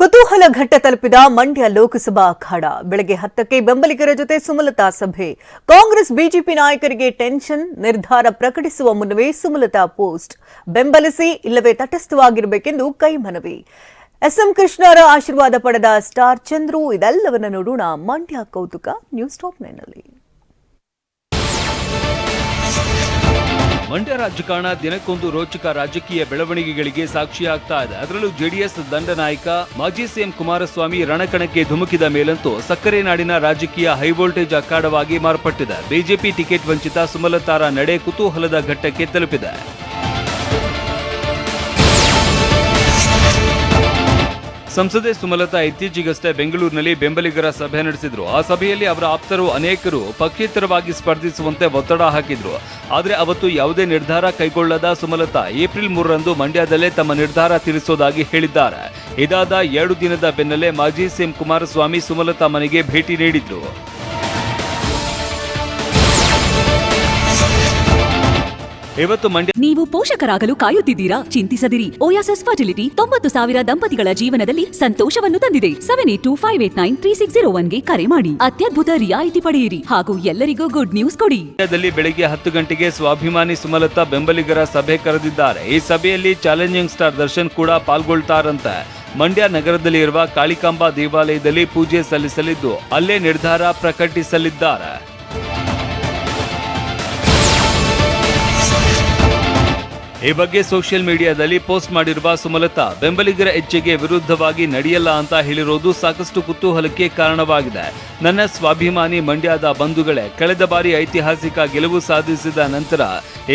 ಕುತೂಹಲ ಘಟ್ಟ ತಲುಪಿದ ಮಂಡ್ಯ ಲೋಕಸಭಾ ಅಖಾಡ. ಬೆಳಗ್ಗೆ ಹತ್ತಕ್ಕೆ ಬೆಂಬಲಿಗರ ಜೊತೆ ಸುಮಲತಾ ಸಭೆ. ಕಾಂಗ್ರೆಸ್, ಬಿಜೆಪಿ ನಾಯಕರಿಗೆ ಟೆನ್ಷನ್, ನಿರ್ಧಾರ ಪ್ರಕಟಿಸುವ ಮುನ್ನವೇ ಸುಮಲತಾ ಪೋಸ್ಟ್. ಬೆಂಬಲಿಸಿ, ಇಲ್ಲವೇ ತಟಸ್ಥವಾಗಿರಬೇಕೆಂದು ಕೈಮನವಿ ಎಸ್ಎಂ ಕೃಷ್ಣರ ಆಶೀರ್ವಾದ ಪಡೆದ ಸ್ಟಾರ್ ಚಂದ್ರು, ಇದೆಲ್ಲವನ್ನ ನೋಡೋಣ ಮಂಡ್ಯ ಕೌತುಕ ನ್ಯೂಸ್ ಟಾಪ್ ಮಂಡ್ಯ ರಾಜಕಾರಣ ದಿನಕ್ಕೊಂದು ರೋಚಕ ರಾಜಕೀಯ ಬೆಳವಣಿಗೆಗಳಿಗೆ ಸಾಕ್ಷಿಯಾಗ್ತಾ ಇದೆ. ಅದರಲ್ಲೂ ಜೆಡಿಎಸ್ ದಂಡ ನಾಯಕ, ಮಾಜಿ ಸಿಎಂ ಕುಮಾರಸ್ವಾಮಿ ರಣಕಣಕ್ಕೆ ಧುಮುಕಿದ ಮೇಲಂತೂ ಸಕ್ಕರೆ ನಾಡಿನ ರಾಜಕೀಯ ಹೈವೋಲ್ಟೇಜ್ ಅಖಾಡವಾಗಿ ಮಾರ್ಪಟ್ಟಿದೆ. ಬಿಜೆಪಿ ಟಿಕೆಟ್ ವಂಚಿತ ಸುಮಲತಾರ ನಡೆ ಕುತೂಹಲದ ಘಟ್ಟಕ್ಕೆ ತಲುಪಿದೆ. ಸಂಸದೆ ಸುಮಲತಾ ಇತ್ತೀಚೆಗಷ್ಟೇ ಬೆಂಗಳೂರಿನಲ್ಲಿ ಬೆಂಬಲಿಗರ ಸಭೆ ನಡೆಸಿದ್ರು. ಆ ಸಭೆಯಲ್ಲಿ ಅವರ ಆಪ್ತರು ಅನೇಕರು ಪಕ್ಷೇತರವಾಗಿ ಸ್ಪರ್ಧಿಸುವಂತೆ ಒತ್ತಡ ಹಾಕಿದ್ರು. ಆದರೆ ಅವತ್ತು ಯಾವುದೇ ನಿರ್ಧಾರ ಕೈಗೊಳ್ಳದ ಸುಮಲತಾ ಏಪ್ರಿಲ್ ಮೂರರಂದು ಮಂಡ್ಯದಲ್ಲೇ ತಮ್ಮ ನಿರ್ಧಾರ ತಿಳಿಸೋದಾಗಿ ಹೇಳಿದ್ದಾರೆ. ಇದಾದ ಎರಡು ದಿನದ ಬೆನ್ನಲ್ಲೇ ಮಾಜಿ ಸಿಎಂ ಕುಮಾರಸ್ವಾಮಿ ಸುಮಲತಾ ಮನೆಗೆ ಭೇಟಿ ನೀಡಿದ್ರು. ಇವತ್ತು ಮಂಡ್ಯ ನೀವು ಪೋಷಕರಾಗಲು ಕಾಯುತ್ತಿದ್ದೀರಾ? ಚಿಂತಿಸದಿರಿ. ಓಯಾಸಸ್ ಫರ್ಟಿಲಿಟಿ ತೊಂಬತ್ತು ಸಾವಿರ ದಂಪತಿಗಳ ಜೀವನದಲ್ಲಿ ಸಂತೋಷವನ್ನು ತಂದಿದೆ. Seven eight two five eight nine three six zero ಒನ್ಗೆ ಕರೆ ಮಾಡಿ. ಅತ್ಯದ್ಭುತ ರಿಯಾಯಿತಿ ಪಡೆಯಿರಿ ಹಾಗೂ ಎಲ್ಲರಿಗೂ ಗುಡ್ ನ್ಯೂಸ್ ಕೊಡಿ. ಮಂಡ್ಯದಲ್ಲಿ ಬೆಳಗ್ಗೆ ಹತ್ತು ಗಂಟೆಗೆ ಸ್ವಾಭಿಮಾನಿ ಸುಮಲತಾ ಬೆಂಬಲಿಗರ ಸಭೆ ಕರೆದಿದ್ದಾರೆ. ಈ ಸಭೆಯಲ್ಲಿ ಚಾಲೆಂಜಿಂಗ್ ಸ್ಟಾರ್ ದರ್ಶನ್ ಕೂಡ ಪಾಲ್ಗೊಳ್ತಾರಂತೆ. ಮಂಡ್ಯ ನಗರದಲ್ಲಿ ಇರುವ ಕಾಳಿಕಾಂಬಾ ದೇವಾಲಯದಲ್ಲಿ ಪೂಜೆ ಸಲ್ಲಿಸಲಿದ್ದು ಅಲ್ಲೇ ನಿರ್ಧಾರ ಪ್ರಕಟಿಸಲಿದ್ದಾರೆ. ಈ ಬಗ್ಗೆ ಸೋಷಿಯಲ್ ಮೀಡಿಯಾದಲ್ಲಿ ಪೋಸ್ಟ್ ಮಾಡಿರುವ ಸುಮಲತಾ, ಬೆಂಬಲಿಗರ ಹೆಜ್ಜೆಗೆ ವಿರುದ್ಧವಾಗಿ ನಡೆಯಲ್ಲ ಅಂತ ಹೇಳಿರೋದು ಸಾಕಷ್ಟು ಕುತೂಹಲಕ್ಕೆ ಕಾರಣವಾಗಿದೆ. ನನ್ನ ಸ್ವಾಭಿಮಾನಿ ಮಂಡ್ಯದ ಬಂಧುಗಳೇ, ಕಳೆದ ಬಾರಿ ಐತಿಹಾಸಿಕ ಗೆಲುವು ಸಾಧಿಸಿದ ನಂತರ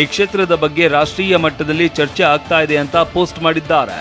ಈ ಕ್ಷೇತ್ರದ ಬಗ್ಗೆ ರಾಷ್ಟ್ರೀಯ ಮಟ್ಟದಲ್ಲಿ ಚರ್ಚೆ ಆಗ್ತಾ ಇದೆ ಅಂತ ಪೋಸ್ಟ್ ಮಾಡಿದ್ದಾರೆ.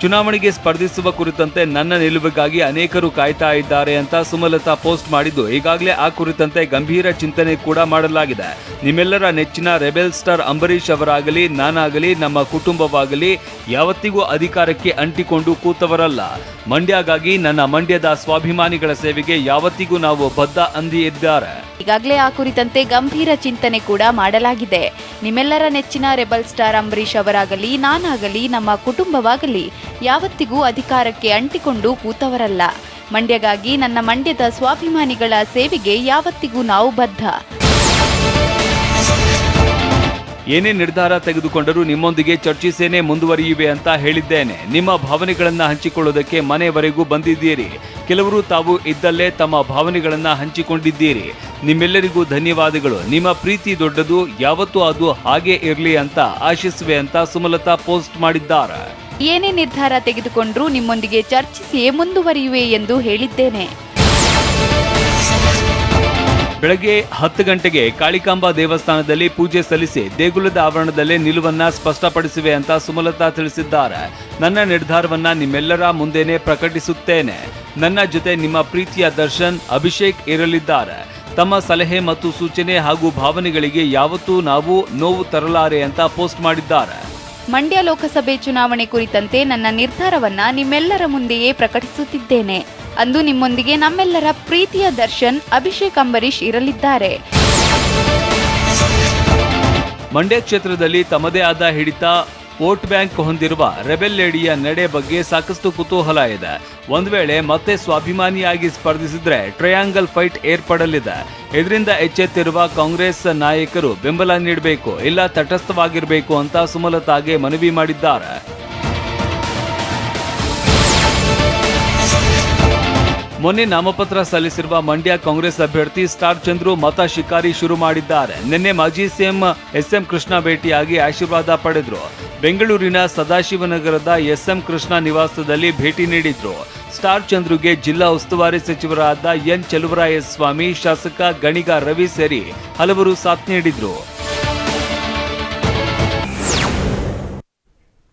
ಚುನಾವಣೆಗೆ ಸ್ಪರ್ಧಿಸುವ ಕುರಿತಂತೆ ನನ್ನ ನಿಲುವಿಗಾಗಿ ಅನೇಕರು ಕಾಯ್ತಾ ಇದ್ದಾರೆ ಅಂತ ಸುಮಲತಾ ಪೋಸ್ಟ್ ಮಾಡಿದ್ದು. ಈಗಾಗಲೇ ಆ ಕುರಿತಂತೆ ಗಂಭೀರ ಚಿಂತನೆ ಕೂಡ ಮಾಡಲಾಗಿದೆ. ನಿಮ್ಮೆಲ್ಲರ ನೆಚ್ಚಿನ ರೆಬೆಲ್ ಸ್ಟಾರ್ ಅಂಬರೀಷ್ ಅವರಾಗಲಿ, ನಾನಾಗಲಿ, ನಮ್ಮ ಕುಟುಂಬವಾಗಲಿ, ಯಾವತ್ತಿಗೂ ಅಧಿಕಾರಕ್ಕೆ ಅಂಟಿಕೊಂಡು ಕೂತವರಲ್ಲ. ಮಂಡ್ಯಗಾಗಿ ನನ್ನ ಮಂಡ್ಯದ ಸ್ವಾಭಿಮಾನಿಗಳ ಸೇವೆಗೆ ಯಾವತ್ತಿಗೂ ನಾವು ಬದ್ಧ ಅಂದಿ ಇದ್ದಾರೆ. ಈಗಾಗಲೇ ಆ ಕುರಿತಂತೆ ಗಂಭೀರ ಚಿಂತನೆ ಕೂಡ ಮಾಡಲಾಗಿದೆ. ನಿಮ್ಮೆಲ್ಲರ ನೆಚ್ಚಿನ ರೆಬಲ್ ಸ್ಟಾರ್ ಅಂಬರೀಷ್ ಅವರಾಗಲಿ, ನಾನಾಗಲಿ, ನಮ್ಮ ಕುಟುಂಬವಾಗಲಿ, ಯಾವತ್ತಿಗೂ ಅಧಿಕಾರಕ್ಕೆ ಅಂಟಿಕೊಂಡು ಕೂತವರಲ್ಲ. ಮಂಡ್ಯಗಾಗಿ ನನ್ನ ಮಂಡ್ಯದ ಸ್ವಾಭಿಮಾನಿಗಳ ಸೇವೆಗೆ ಯಾವತ್ತಿಗೂ ನಾವು ಬದ್ಧ. ಏನೇ ನಿರ್ಧಾರ ತೆಗೆದುಕೊಂಡರೂ ನಿಮ್ಮೊಂದಿಗೆ ಚರ್ಚಿಸೇನೆ ಮುಂದುವರಿಯುವೆ ಅಂತ ಹೇಳಿದ್ದೇನೆ. ನಿಮ್ಮ ಭಾವನೆಗಳನ್ನು ಹಂಚಿಕೊಳ್ಳೋದಕ್ಕೆ ಮನೆಯವರೆಗೂ ಬಂದಿದ್ದೀರಿ. ಕೆಲವರು ತಾವು ಇದ್ದಲ್ಲೇ ತಮ್ಮ ಭಾವನೆಗಳನ್ನು ಹಂಚಿಕೊಂಡಿದ್ದೀರಿ. ನಿಮ್ಮೆಲ್ಲರಿಗೂ ಧನ್ಯವಾದಗಳು. ನಿಮ್ಮ ಪ್ರೀತಿ ದೊಡ್ಡದು, ಯಾವತ್ತೂ ಅದು ಹಾಗೆ ಇರಲಿ ಅಂತ ಆಶಿಸುವೆ ಅಂತ ಸುಮಲತಾ ಪೋಸ್ಟ್ ಮಾಡಿದ್ದಾರೆ. ಏನೇ ನಿರ್ಧಾರ ತೆಗೆದುಕೊಂಡ್ರೂ ನಿಮ್ಮೊಂದಿಗೆ ಚರ್ಚಿಸಿಯೇ ಮುಂದುವರಿಯುವೆ ಎಂದು ಹೇಳಿದ್ದೇನೆ. ಬೆಳಗ್ಗೆ ಹತ್ತು ಗಂಟೆಗೆ ಕಾಳಿಕಾಂಬಾ ದೇವಸ್ಥಾನದಲ್ಲಿ ಪೂಜೆ ಸಲ್ಲಿಸಿ ದೇಗುಲದ ಆವರಣದಲ್ಲೇ ನಿಲುವನ್ನ ಸ್ಪಷ್ಟಪಡಿಸಿವೆ ಅಂತ ಸುಮಲತಾ ತಿಳಿಸಿದ್ದಾರೆ. ನನ್ನ ನಿರ್ಧಾರವನ್ನ ನಿಮ್ಮೆಲ್ಲರ ಮುಂದೆನೆ ಪ್ರಕಟಿಸುತ್ತೇನೆ. ನನ್ನ ಜೊತೆ ನಿಮ್ಮ ಪ್ರೀತಿಯ ದರ್ಶನ್ ಅಭಿಷೇಕ್ ಇರಲಿದ್ದಾರೆ. ತಮ್ಮ ಸಲಹೆ ಮತ್ತು ಸೂಚನೆ ಹಾಗೂ ಭಾವನೆಗಳಿಗೆ ಯಾವತ್ತೂ ನಾವು ನೋವು ತರಲಾರೆ ಅಂತ ಪೋಸ್ಟ್ ಮಾಡಿದ್ದಾರೆ. ಮಂಡ್ಯ ಲೋಕಸಭೆ ಚುನಾವಣೆ ಕುರಿತಂತೆ ನನ್ನ ನಿರ್ಧಾರವನ್ನ ನಿಮ್ಮೆಲ್ಲರ ಮುಂದೆಯೇ ಪ್ರಕಟಿಸುತ್ತಿದ್ದೇನೆ. ಅಂದು ನಿಮ್ಮೊಂದಿಗೆ ನಮ್ಮೆಲ್ಲರ ಪ್ರೀತಿಯ ದರ್ಶನ್, ಅಭಿಷೇಕ್ ಅಂಬರೀಷ್ ಇರಲಿದ್ದಾರೆ. ಮಂಡ್ಯ ಕ್ಷೇತ್ರದಲ್ಲಿ ತಮ್ಮದೇ ಆದ ಹಿಡಿತ ವೋಟ್ ಬ್ಯಾಂಕ್ ಹೊಂದಿರುವ ರೆಬೆಲ್ ಲೇಡಿಯ ನಡೆ ಬಗ್ಗೆ ಸಾಕಷ್ಟು ಕುತೂಹಲ ಇದೆ. ಒಂದು ವೇಳೆ ಮತ್ತೆ ಸ್ವಾಭಿಮಾನಿಯಾಗಿ ಸ್ಪರ್ಧಿಸಿದ್ರೆ ಟ್ರಯಾಂಗಲ್ ಫೈಟ್ ಏರ್ಪಡಲಿದೆ. ಇದರಿಂದ ಎಚ್ಚೆತ್ತಿರುವ ಕಾಂಗ್ರೆಸ್ ನಾಯಕರು ಬೆಂಬಲ ನೀಡಬೇಕು, ಇಲ್ಲ ತಟಸ್ಥವಾಗಿರಬೇಕು ಅಂತ ಸುಮಲತಾಗೆ ಮನವಿ ಮಾಡಿದ್ದಾರೆ. ಮೊನ್ನೆ ನಾಮಪತ್ರ ಸಲ್ಲಿಸಿರುವ ಮಂಡ್ಯ ಕಾಂಗ್ರೆಸ್ ಅಭ್ಯರ್ಥಿ ಸ್ಟಾರ್ ಚಂದ್ರು ಮತ ಶಿಕಾರಿ ಶುರು ಮಾಡಿದ್ದಾರೆ. ನಿನ್ನೆ ಮಾಜಿ ಸಿಎಂ ಎಸ್ಎಂ ಕೃಷ್ಣ ಭೇಟಿಯಾಗಿ ಆಶೀರ್ವಾದ ಪಡೆದ್ರು. ಬೆಂಗಳೂರಿನ ಸದಾಶಿವನಗರದ ಎಸ್ಎಂ ಕೃಷ್ಣ ನಿವಾಸದಲ್ಲಿ ಭೇಟಿ ನೀಡಿದ್ರು. ಸ್ಟಾರ್ ಚಂದ್ರುಗೆ ಜಿಲ್ಲಾ ಉಸ್ತುವಾರಿ ಸಚಿವರಾದ ಎನ್ ಚಲುವರಾಯಸ್ವಾಮಿ, ಶಾಸಕ ಗಣಿಗ ರವಿ ಸೇರಿ ಹಲವರು ಸಾಥ್ ನೀಡಿದ್ರು.